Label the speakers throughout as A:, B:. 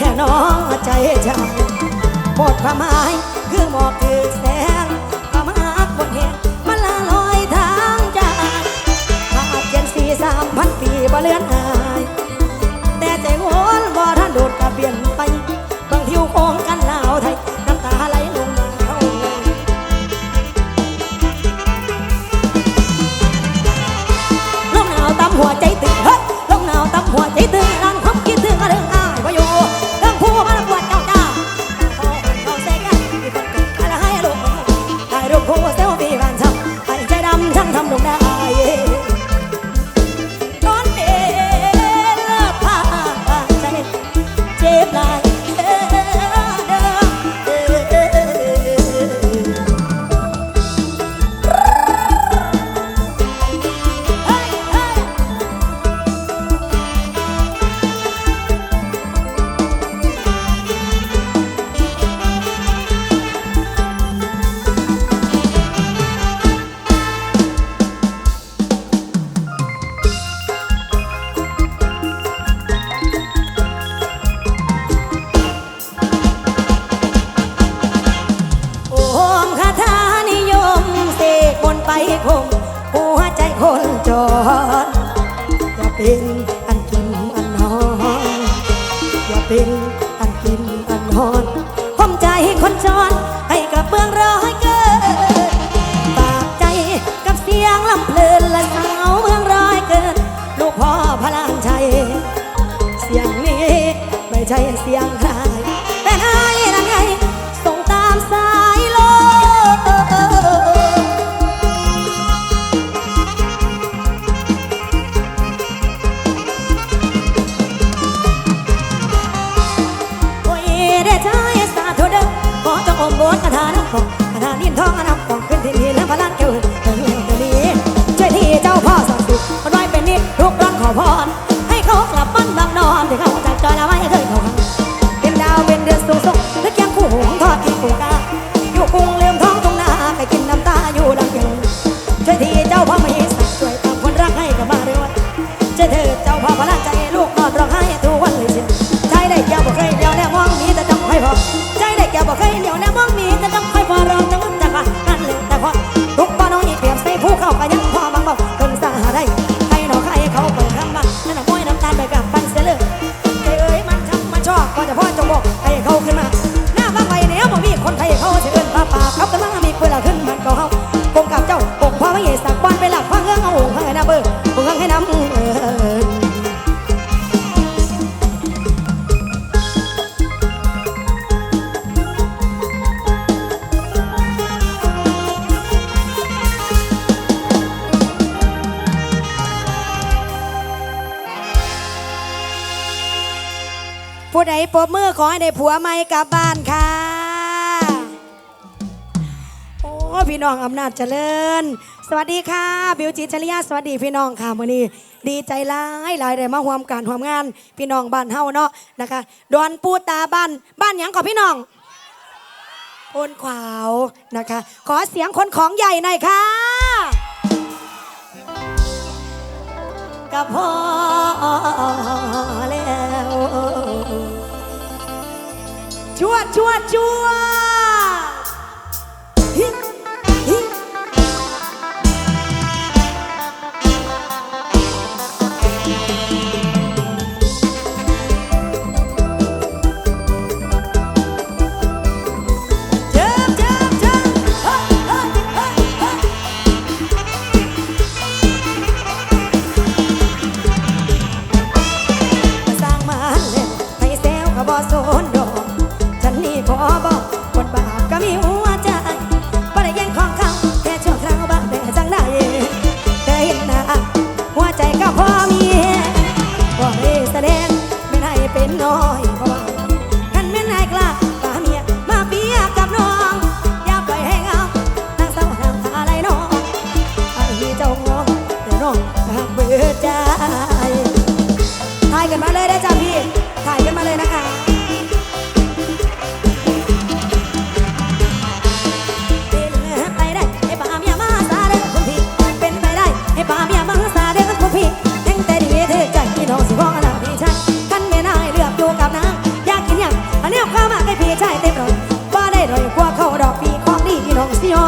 A: แท้น้องใจฉันหมดความหมายคือหมอกคือแสงความหักบนเหงมาละลอยทางใจหากเกียนสี่สามพันปีบ่เลือน เป็นอันกินอันนอนอย่าเป็นอันกินอันนอนห้อมใจคนจรให้กระเบื้องร้อยเกินปากใจกับเสียงลำเพลินและสาวเมืองร้อยเกิน ลูกพ่อพลังใจ เสียงนี้ไม่ใช่เสียง สักวันไปหลับพังเอื้องเอาเฮ้ยนะเบิ่งเอื้องให้น้ำเผู้ใดปบมือขอให้ได้ผัวใหม่กลับบ้านค่ะ พี่น้องอำนาจเจริญ สวัสดีค่ะ บิวจิชลิยาสวัสดีพี่น้องค่ะมื่อนี้ดีใจหลายหลายได้มาร่วมการร่วมงาน พี่น้องบ้านเฮาเนาะนะคะดอนปูตาบ้านบ้านหยังขอนพี่น้องโอนขวาวนะคะ ขอเสียงคนของใหญ่หน่อยค่ะก็พอแล้วชวดชวดชวด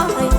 A: น้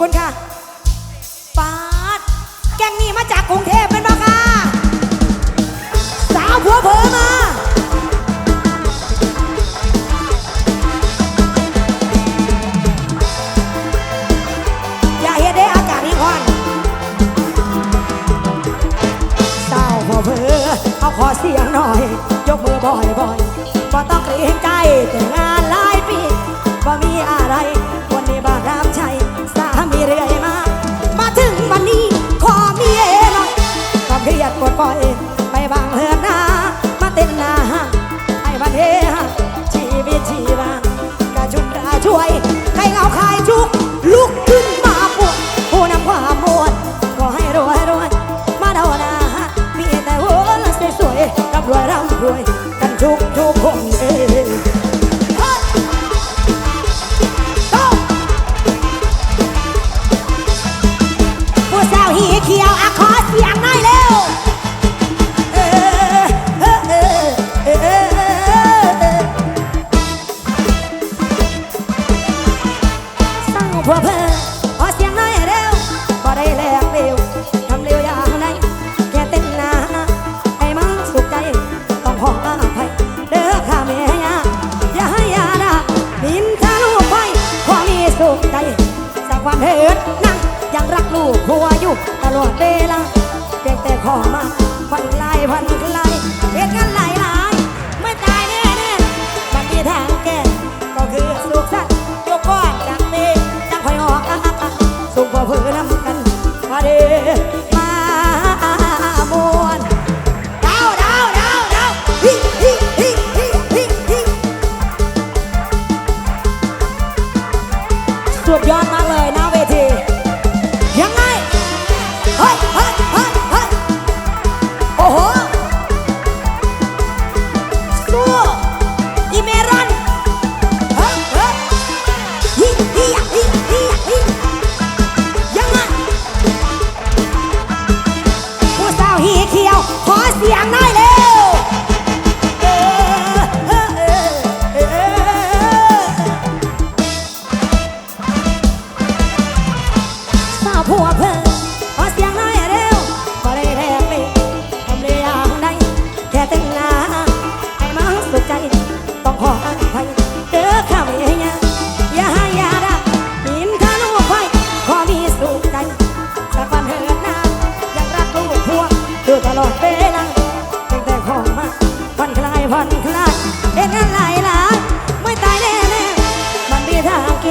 A: คุณค่ะ เวลาตั้งแต่ขอมาผ่นคลายผ่นคลายเห็นงานหลายายไม่ตายแน่แน่มันมีทางเก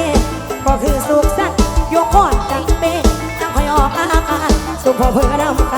A: ก็คือสุขสันต์ยกก้อนจังเป็นจังคอยออกอาการสุขพอเพื่อนำ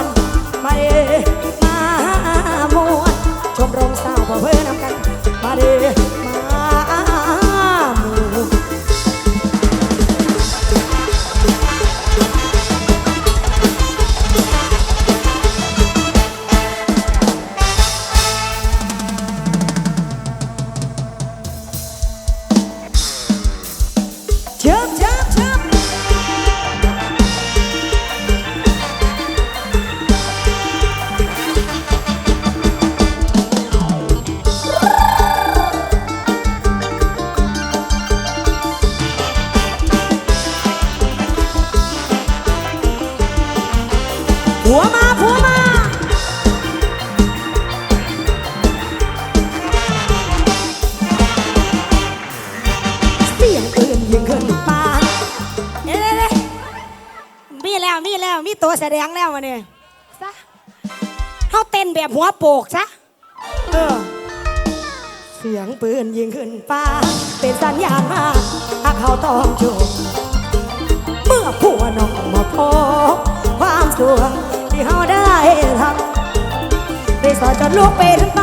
A: โปกซะเออเสียงปืนยิงขึ้นฟ้า เป็นสัญญาณมาหากเขาต้องจบเมื่อผัวน้องมาพบความสุขที่เขาได้ทำได้สอนจนลูกเป็นไป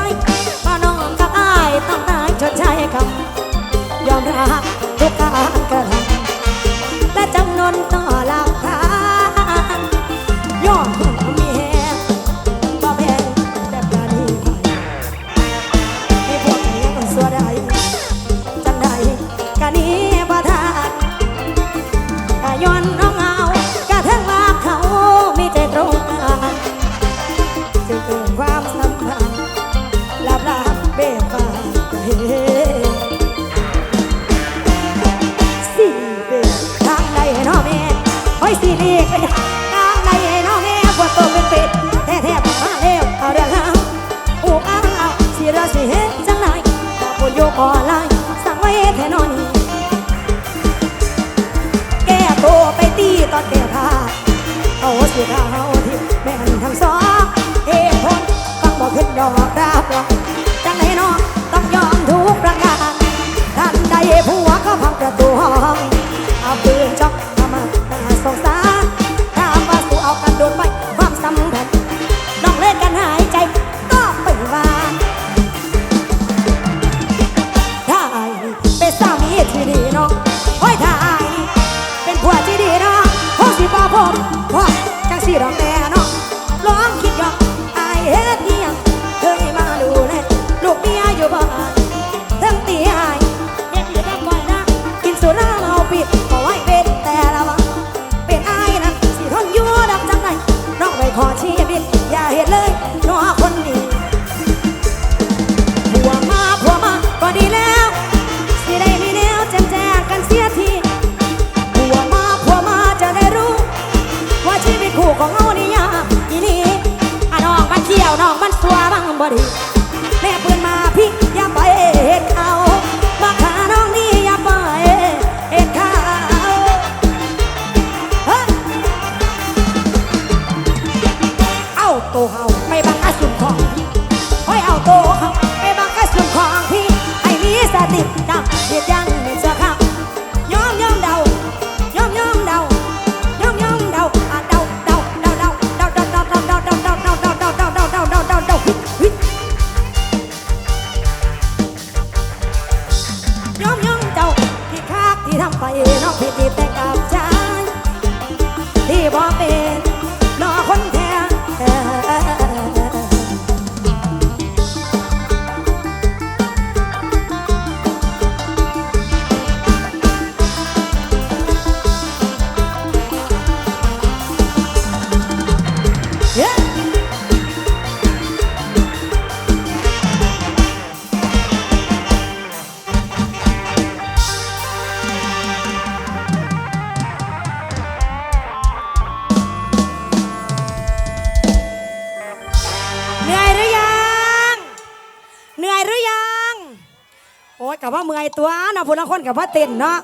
A: ตัวเนาะผู้ลังคนกับพ่อเต้นเนาะ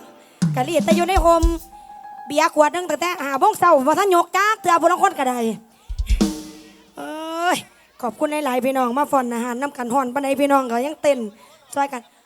A: กะรีดแต่อยู่ในโฮมเบียขวดนึงตั้งแต่หาบ้องเศร้าพอท่านยกจ้าเตือผู้ลังคนกระไดเอ้ยขอบคุณหลายๆพี่น้องมาฟอนอาหารน้ำกันห่อนปานในพี่น้องก็ยังเต้นช่วยกัน